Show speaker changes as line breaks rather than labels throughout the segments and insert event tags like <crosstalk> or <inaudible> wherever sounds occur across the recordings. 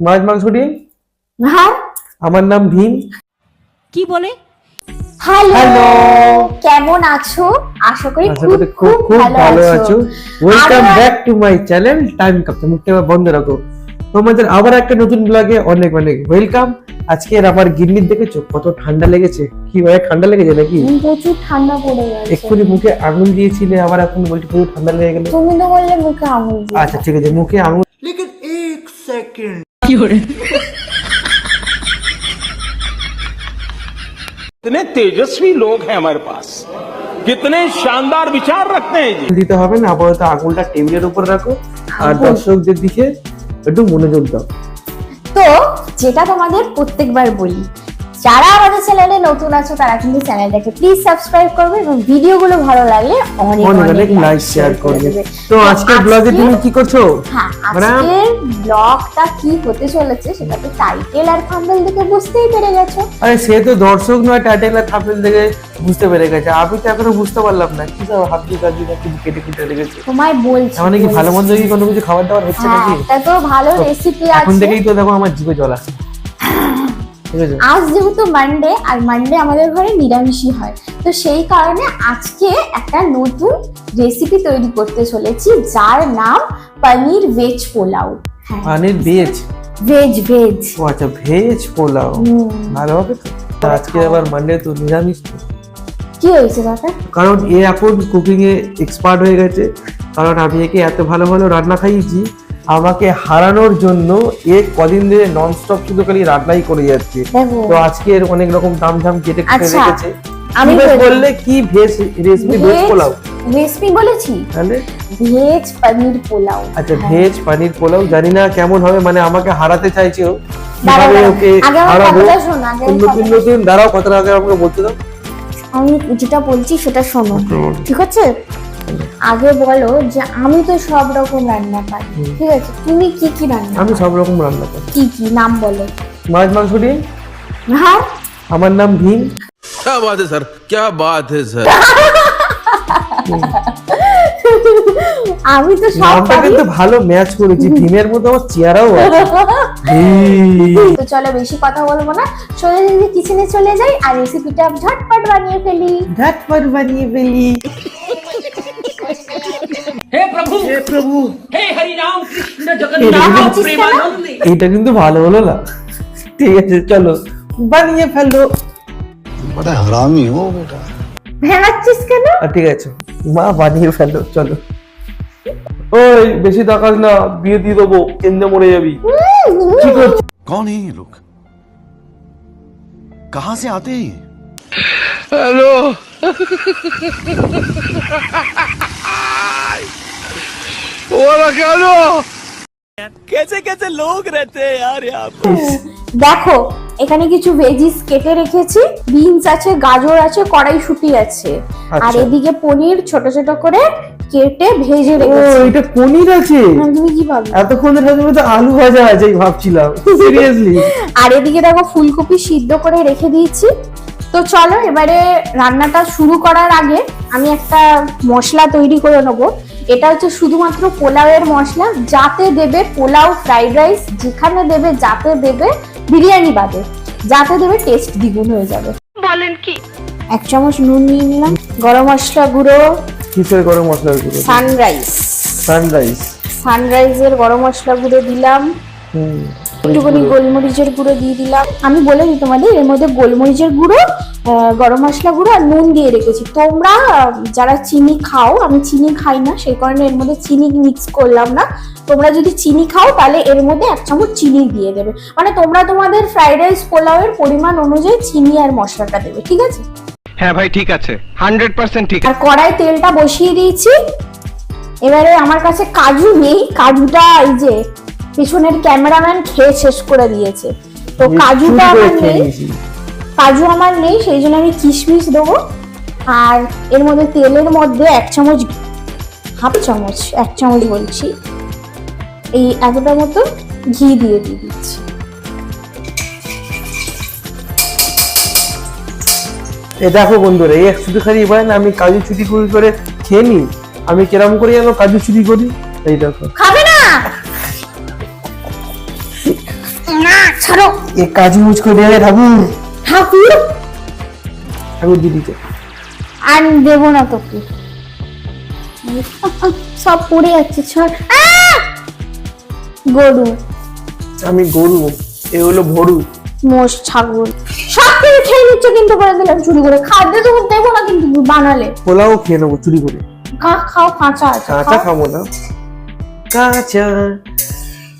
মাছ মাংস ডিম?
হ্যাঁ।
আমার নাম ভীম।
কি বলে?
হ্যালো কেমন আছো? আশা করি খুব
খুব ভালো আছো। Welcome back to my channel time মুখটা এবার বন্ধ রাখো। তোমাদের আবার একটা নতুন ব্লগে অনেক অনেক ওয়েলকাম আজকে আমার গিন্নির দেখেছ কত ঠান্ডা লেগেছে। কি ভাই ঠান্ডা লেগেছে নাকি?
প্রচুর ঠান্ডা পড়ে গেছে।
এক্ষুনি মুখে আঙুল দিয়েছিলে আবার এখন বলছি পুরো ঠান্ডা লেগে গেল।
তুমি তো বললে মুখে আঙুল
আচ্ছা ঠিক আছে মুখে আঙুল
कितने तेजस्वी लोग हैं हमारे पास कितने शानदार विचार रखते हैं जी
দিতে হবে না আপাতত আঙুলটা টেবিলের উপর রাখো আর
আঙুল?
দর্শকদের দিকে একটু মনোযোগ দাও
তো যেটা তোমাদের প্রত্যেকবার বলি যারা আমাদের চ্যানেলে নতুন আছো তারা কিন্তু চ্যানেলটাকে প্লিজ সাবস্ক্রাইব করবে এবং ভিডিওগুলো ভালো লাগলে অনেক
অনেক লাইক শেয়ার করবে। তো আজকের ব্লগে তুমি কি করছ?
হ্যাঁ
মানে
আজকের ব্লগটা কি হতে চলেছে সেটা তো টাইটেল আর থাম্বনেল দেখে বুঝতেই পেরে গেছো।
আরে সে তো দর্শক নয় টাইটেল আর থাপেল দেখে বুঝতে পেরে গেছে। আমি তো এখনও বুঝতে পারলাম না কি সব হাবজি গাবজি নাকি কেটে কেটে লেগেছে
তোমায় বলছি
মানে কি ভালো মন্দ কি কোনো কিছু খাবার দাবার হচ্ছে
হ্যাঁ
নাকি?
একটা তো ভালো রেসিপি আছে এখন
থেকেই তো দেখো আমার জিভে জল আসছে।
আজ যেহেতু মানডে আর মানডে আমাদের ঘরে নিরামিষই হয় তো সেই কারণে আজকে একটা নতুন রেসিপি তৈরি করতে চলেছি যার নাম পনির ভেজ পোলাও। হ্যাঁ।
পানির ভেজ
ভেজ ভেজ
ও আচ্ছা ভেজ পোলাও। ভালো হবে তো? আজকে আবার মানডে তো নিরামিষ
কি হয়েছে দাদা
কারণ এ এখন কুকিং এ এক্সপার্ট হয়ে গেছে কারণ আমি একে এত ভালো ভালো রান্না খাইয়েছি আমাকে হারানোর জন্য এ কদিন ধরে নন স্টপ শুধু খালি রান্নাই করে যাচ্ছে। তো আজকের অনেক রকম দাম ঝাম কেটে কেটে
আচ্ছা,
রেখেছে।
আমি
বললে কি veg recipe veg pulao?
Recipe বলেছি?
তাহলে?
ভেজ পনির পোলাও।
আচ্ছা
হ্যাঁ।
ভেজ পানির পোলাও জানি না কেমন হবে মানে আমাকে হারাতে চাইছে। ও কীভাবে ওকে হারাবো? নতুন নতুন দাঁড়াও কথাটা আগে আমাকে বলতে দাও।
আমি যেটা বলছি সেটা শোনো ঠিক আছে? আগে বলো যে আমি তো সব রকম রান্না পারি ঠিক আছে তুমি কি কি রান্না
আমি সব রকম রান্না করি
কি কি নাম বলো
মাছ মাংস ডিম
হ্যাঁ
আমার নাম ভীম
क्या बात है सर क्या बात है सर <laughs>
আমি তো সব
নামটা
পারি
কিন্তু ভালো ম্যাচ করেছি ভীমের মতো আমার চেহারাও <laughs> আছে ভীম।
তো চলো বেশি কথা বলবো না চলে যদি কিচেনে চলে যাই আর রেসিপিটা ঝটপট বানিয়ে ফেলি
ঝটপট বানিয়ে ফেলি <laughs>
हे प्रभु
হে প্রভু
हे हरि राम कृष्ण
এটা
जगन्नाथ
কিন্তু-
प्रेमानंद
এইটা কিন্তু ভালো হলো না ঠিক আছে চলো বানিয়ে ফেলো
बड़ा हरामी हो बेटा
ভেঙাচ্ছিস কেন
আর ঠিক আছে মা বানিয়ে ফেলো চলো ওই বেশি তাকাস না বিয়ে দিয়ে দেবো কেন্দ্রে মরে যাবি কি করছিস
कौन है ये लोग कहां से आते हैं ये
कैसे कैसे लोग रहते हैं यार यहाँ
দেখো এখানে কিছু ভেজিস কেটে রেখেছি বিনস আছে গাজর আছে কড়াইশুটি আছে আর
আচ্ছা।
এদিকে পনির ছোট ছোট করে কেটে ভেজে
ও
রেখেছি
এটা পনির আছে
হ্যাঁ, তুমি কি ভাবো
এতক্ষণ ধরে আমি তো আলু ভাজা আছে এই ভাবছিলাম সিরিয়াসলি
আর এদিকে দেখো ফুলকপি সিদ্ধ করে রেখে দিয়েছি তো চলো এবারে রান্নাটা শুরু করার আগে আমি একটা মশলা তৈরি করে নেব এটা হচ্ছে শুধুমাত্র পোলাওয়ের মশলা যাতে দেবে পোলাও ফ্রাইড রাইস যেখানে দেবে যাতে দেবে বিরিয়ানি বাদে যাতে দেবে টেস্ট দ্বিগুণ হয়ে যাবে। বলেন কি? এক চামচ নুন নিয়ে নিলাম গরম মশলা গুঁড়ো।
কিসের গরম মশলা গুঁড়ো?
সানরাইজ।
সানরাইজ।
সানরাইজের গরম মশলা গুঁড়ো দিলাম।
হুম।
একটুখানি গোলমরিচের গুঁড়ো দিয়ে দিলাম। আমি বলে দিই তোমাদের এর মধ্যে গোলমরিচের গুঁড়ো আহ, গরম মশলা গুঁড়ো আর নুন দিয়ে রেখেছি। তোমরা যারা চিনি খাও আমি চিনি খাই না সেই কারণে এর মধ্যে চিনি মিক্স করলাম না। তোমরা যদি চিনি খাও তাহলে এর মধ্যে এক চামচ চিনি দিয়ে দেবে। মানে তোমরা তোমাদের ফ্রাইড রাইস পোলাওয়ের পরিমাণ অনুযায়ী চিনি আর মশলাটা দেবে ঠিক আছে?
হ্যাঁ ভাই ঠিক আছে। হান্ড্রেড পার্সেন্ট ঠিক
আর কড়াই তেলটা বসিয়ে দিয়েছি। এবারে আমার কাছে কাজু নেই। কাজুটা এই যে পিছনের ক্যামেরাম্যান খেয়ে শেষ করে দিয়েছে। তো কাজুটা আমার নেই। কাজু আমার নেই সেই জন্য আমি কিশমিশ দেবো। আর এর মধ্যে তেলের মধ্যে এক চামচ হাফ চামচ এক চামচ বলছি। এই এতটা মতো ঘি দিয়ে দিয়ে দিচ্ছি।
এ দেখো বন্ধুরা এই শুধু খালি এবার না আমি কাজু চুরি করে খেয়ে নি আমি কিরম করে যেন কাজু চুরি করি? এই দেখো।
ছাড়ো।
এ কাজু মুচকো দে ঠাকুর।
ঠাকুর?
ঠাকুর দিদিকে
আর দেবো না তোকে। সব পড়ে যাচ্ছে ছাড়! গরু।
আমি গরু এ হলো ভরু।
মোষ ছাগল। সব কিছু খেয়ে নিচ্ছে কিন্তু করে দিলাম চুরি করে। খাদ্য তো দেবো না কিন্তু বানালে।
পোলাও খেয়ে নেব চুরি করে।
খা খাও কাঁচা আছে
কাঁচা খাব না। কাঁচা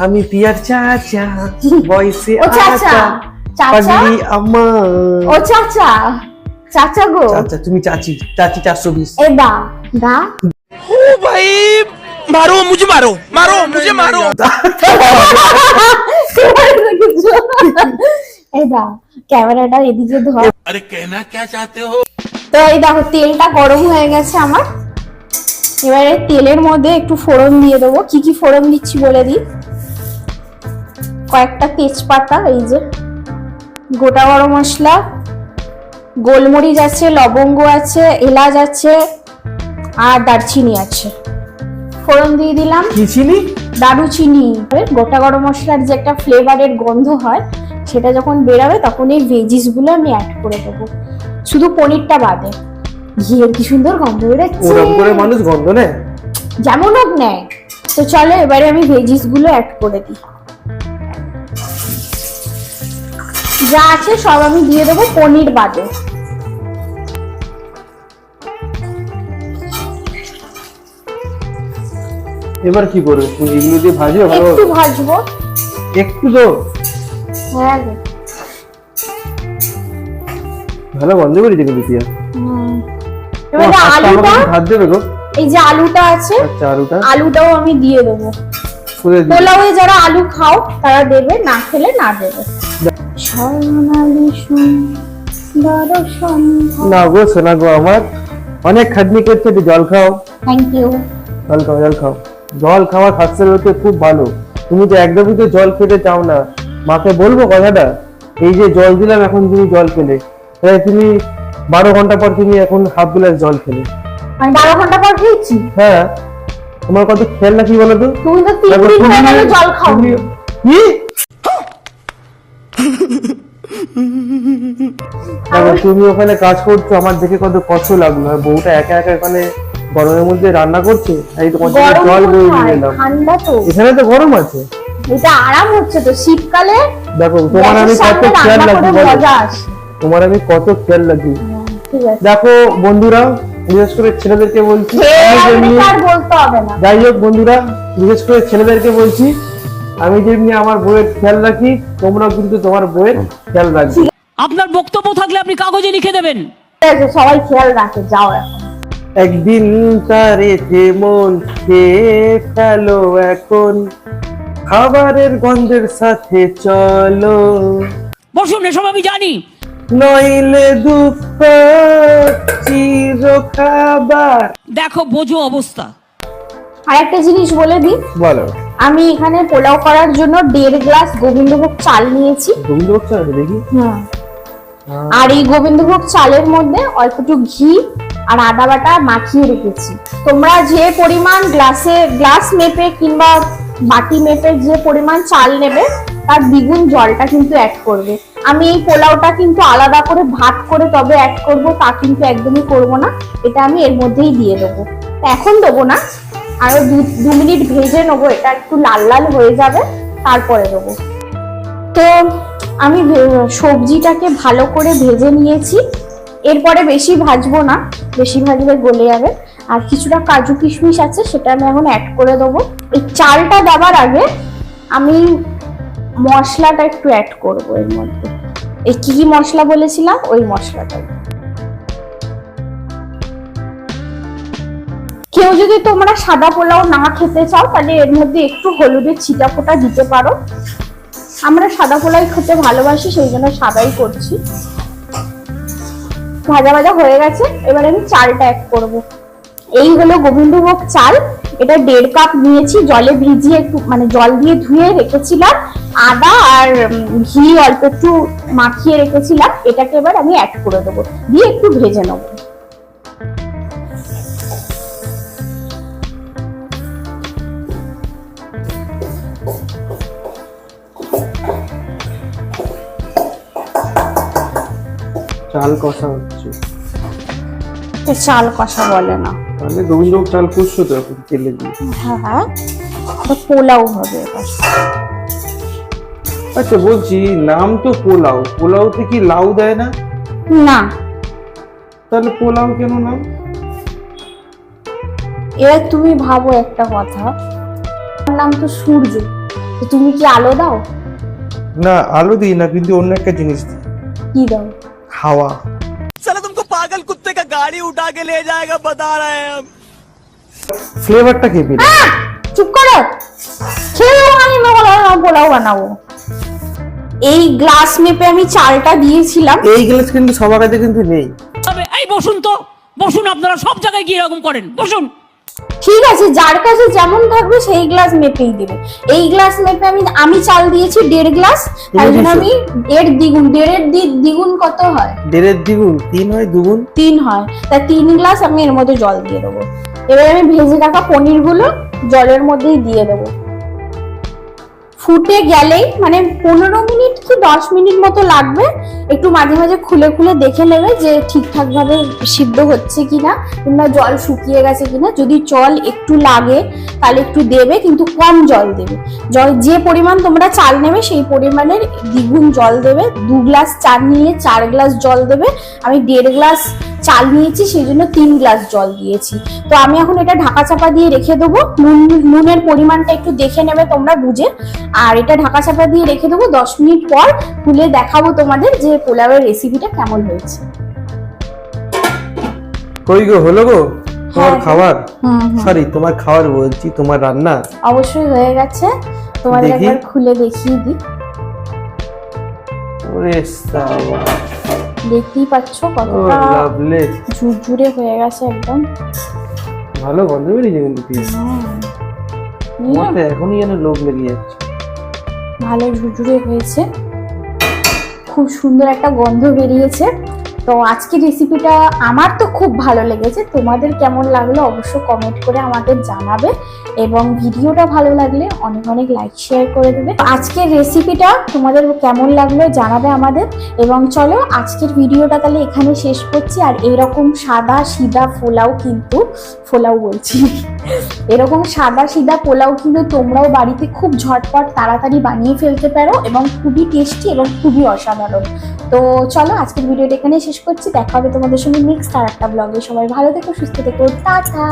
আমি পিয়ার চাচা বয়সে
চাচা
আম্মা
ও চাচা চাচা গো।
চাচা তুমি চাচি চাচি চারশো বিশ।
এ বা দা
ও ভাই মারো মুঝে মারো মারো
মুঝে মারো। ক্যামেরাটা এদিকে ধর।
আরে কেনা কে চাতে হো?
তো এই দেখো তেলটা গরম হয়ে গেছে আমার। এবারে তেলের মধ্যে একটু ফোড়ন দিয়ে দেবো। কি কি ফোড়ন দিচ্ছি বলে দিই? কয়েকটা তেজপাতা এই যে গোটা গরম মশলা গোলমরিচ আছে লবঙ্গ আছে এলাচ আছে আর দারচিনি আছে। ফোড়ন দিয়ে দিলাম।
চিনি?
দারুচিনি। গোটা গরম মশলার যে একটা ফ্লেভারের গন্ধ হয় সেটা যখন বেরাবে তখন এই ভেজিসগুলো আমি অ্যাড করে দেবো। শুধু পনিরটা বাদে। ঘিয়ের কি সুন্দর গন্ধ বেরোচ্ছে।
ওরম করে মানুষ গন্ধ নেয়?
যেমন হোক নেয়। তো চলো এবারে আমি ভেজিসগুলো অ্যাড করে দিই। যা আছে সব আমি দিয়ে দেবো পনির বাদে।
এবার কি করবে? তুমি এগুলো দিয়ে ভাজবে? ভালো
একটু ভাজবো।
একটু তো।
হ্যাঁ।
ভালো গন্ধ বেরিয়েছে কিন্তু পিয়া
এবারে আলুটা
ভাত দেবে গো।
এই যে আলুটা আছে
আচ্ছা আলুটা।
আলুটাও আমি দিয়ে দেবো? পোলাওয়ে যারা আলু খাও তারা দেবে না খেলে না দেবে।
না গো শোনা গো আমার অনেক খাটনি করছে একটু জল খাও।
থ্যাংক ইউ
জল খাও জল খাও। জল খাওয়া স্বাস্থ্যের পক্ষে খুব ভালো। তুমি তো একদমই তো জল খেতে চাও না। মাকে বলব কথাটা এই যে জল দিলাম এখন তুমি জল খেলে। তাই তুমি বারো ঘণ্টা পর তুমি এখন হাফ গ্লাস জল খেলে।
আমি বারো ঘণ্টা পর খেয়েছি?
হ্যাঁ। তোমার কত খেয়াল না কি বলো তো?
তুমি তো তিন দিন হয়ে গেল জল খাও
কি? দেখো, তুমি ওখানে কাজ করছ আমার দেখে কত কষ্ট লাগল। আর বউটা একা একা ওখানে গরমের মধ্যে রান্না করছে এই তোমার জন্য জল বয়ে নিয়ে এলাম।
ঠান্ডা তো।
এখানে তো গরম আছে।
এটা আরাম হচ্ছে তো শীতকালে
দেখো তোমার আমি কত খেয়াল রাখি তোমার আমি কত খেয়াল রাখি। দেখো বন্ধুরা বিশেষ করে ছেলেদেরকে বলছি যাই হোক বন্ধুরা বিশেষ করে ছেলেদেরকে বলছি আমি যেমনি আমার বইয়ের খেয়াল রাখি তোমরাও কিন্তু তোমার বইয়ের খেয়াল রাখবে।
আপনার বক্তব্য থাকলে আপনি কাগজে লিখে দেবেন।
সবাই খেয়াল রাখে যাও এখন।
একদিন মন খেয়ে ফেলো এখন খাবারের গন্ধের সাথে চলো।
বসুন এসব আমি জানি।
নইলে দুঃখ চির খাবার
দেখো বোঝো অবস্থা।
আর একটা জিনিস বলে দিই।
বলো।
আমি এখানে পোলাও করার জন্য দেড় গ্লাস গোবিন্দভোগ চাল নিয়েছি।
গোবিন্দভোগ চাল দেখি।
আর এই গোবিন্দভোগ চালের মধ্যে অল্প একটু ঘি আর আদা বাটা মাখিয়ে রেখেছি। তোমরা যে পরিমাণ গ্লাসে, গ্লাস মেপে কিংবা বাটি মেপে যে পরিমাণ চাল নেবে, তার দ্বিগুণ জলটা কিন্তু অ্যাড করবে। আমি এই পোলাওটা কিন্তু আলাদা করে ভাত করে তবে অ্যাড করব, তা কিন্তু একদমই করব না। এটা আমি এর মধ্যেই দিয়ে দেবো। এখন দেবো না, আরও দু দু মিনিট ভেজে নেব, এটা একটু লাল লাল হয়ে যাবে, তারপরে দেবো। তো আমি সবজিটাকে ভালো করে ভেজে নিয়েছি। এরপরে বেশি ভাজবো না, বেশি ভাজলে গলে যাবে। আর কিছুটা কাজু কিশমিশ আছে, সেটা আমি এখন অ্যাড করে দেবো। এই চালটা দেওয়ার আগে আমি মশলাটা একটু অ্যাড করব এর মধ্যে। এই কী কী মশলা বলেছিলাম? ওই মশলাটা কেউ যদি তোমরা সাদা পোলাও না খেতে চাও, তাহলে এর মধ্যে একটু হলুদের ছিটা ফোটা দিতে পারো। আমরা সাদা পোলাই খেতে ভালোবাসি, সেই জন্য সাদাই করছি। ভাজা ভাজা হয়ে গেছে, এবার আমি চালটা অ্যাড করব। এই হলো গোবিন্দভোগ চাল, এটা দেড় কাপ নিয়েছি, জলে ভিজিয়ে একটু মানে জল দিয়ে ধুয়ে রেখেছিলাম। আদা আর ঘি অল্প একটু মাখিয়ে রেখেছিলাম, এটাকে এবার আমি অ্যাড করে দেবো। দিয়ে একটু ভেজে নেব।
চাল কষা হচ্ছে।
এ চাল কষা বলে না।
তাহলে গোবিন্দভোগ চাল কষছো তো এখন তেলে দিয়ে।
হ্যাঁ হ্যাঁ। তো পোলাও হবে
আচ্ছা বলছি নাম তো পোলাও। পোলাওতে কি লাউ দেয় না?
না।
তাহলে পোলাও কেন নাম
এবার তুমি ভাবো একটা কথা। নাম তো সূর্য। তুমি কি আলো দাও?
না আলু দিই না কিন্তু অন্য একটা জিনিস দিই।
কি দাও?
হাওয়া। সালা তুমকো পাগল কুত্তে কা গাড়ি উঠা কে লে জায়েগা বাতা রহে হাম
ফ্লেভারটা কি পিলে?
চুপ করো। খেয়েও আমি পোলাও বানাবো এই গ্লাস মেপে আমি চালটা দিয়েছিলাম।
এই গ্লাস কিন্তু সবার কাছে কিন্তু নেই।
তবে এই বসুন তো। বসুন আপনারা সব জায়গায় গিয়ে এরকম করেন। বসুন।
ঠিক আছে যার কাছে যেমন থাকবে সেই গ্লাস মেপেই দেবে। এই গ্লাস মেপে আমি আমি চাল দিয়েছি দেড় গ্লাস তাই জন্য আমি এর দ্বিগুণ দেড়ের দ্বি- দ্বিগুণ কত হয়?
দেড়ের দ্বিগুণ তিন হয় দুগুণ?
তিন হয়। তা তিন গ্লাস আমি এর মধ্যে জল দিয়ে দেবো। এবার আমি ভেজে রাখা পনিরগুলো জলের মধ্যেই দিয়ে দেবো। ফুটে গেলেই মানে পনেরো মিনিট কি দশ মিনিট মতো লাগবে, একটু মাঝে মাঝে খুলে খুলে দেখে নেবে যে ঠিকঠাক ভাবে সিদ্ধ হচ্ছে কিনা, কিংবা জল শুকিয়ে গেছে কিনা। যদি জল একটু লাগে, তাহলে একটু দেবে, কিন্তু কম জল দেবে। জল যে পরিমাণ তোমরা চাল নেবে, সেই পরিমাণের দ্বিগুণ জল দেবে। দু গ্লাস চাল নিয়ে চার গ্লাস জল দেবে। আমি দেড় গ্লাস চাল নিয়েছি, সেই জন্য তিন গ্লাস জল দিয়েছি। তো আমি এখন এটা ঢাকা চাপা দিয়ে রেখে দেবো। নুন, নুনের পরিমাণটা একটু দেখে নেবে তোমরা বুঝে। আর এটা ঢাকা চাপা দিয়ে রেখে দেবো। দশ মিনিট পর খুলে দেখাবো তোমাদের যে পোলাওয়ের রেসিপিটা কেমন হয়েছে।
কই গো হলো গো? তোমার
হ্যাঁ।
খাবার? সরি তোমার খাবার বলছি তোমার রান্না?
অবশ্যই হয়ে গেছে। তোমাদের একবার খুলে দেখিয়ে দিই।
ওরে
দেখতেই পাচ্ছ কতটা ঝুরঝুরে হয়ে গেছে একদম।
ভালো গন্ধ বেরিয়েছে কিন্তু এখনই যেন লোভ লেগে যাচ্ছে।
ভালো ঝুরঝুরে হয়েছে। খুব সুন্দর একটা গন্ধ বেরিয়েছে। তো আজকের রেসিপিটা আমার তো খুব ভালো লেগেছে। তোমাদের কেমন লাগল অবশ্য কমেন্ট করে আমাদের জানাবে এবং ভিডিওটা ভালো লাগলে অনেক অনেক লাইক শেয়ার করে দেবে। আজকের রেসিপিটা তোমাদের কেমন লাগল জানাবে আমাদের এবং চলো আজকের ভিডিওটা তাহলে এখানে শেষ করছি। আর এরকম সাদা সিধা পোলাও কিন্তু, পোলাও বলছি, এরকম সাদা সিধা পোলাও কিন্তু তোমরাও বাড়িতে খুব ঝটপট তাড়াতাড়ি বানিয়ে ফেলতে পারো এবং খুবই টেস্টি এবং খুবই অসাধারণ। তো চলো আজকের ভিডিওটা এখানে শেষ করছি, দেখা হবে তোমাদের সঙ্গে নেক্সট আর একটা ব্লগে সবাই ভালো থেকো, সুস্থ থেকো। টাটা!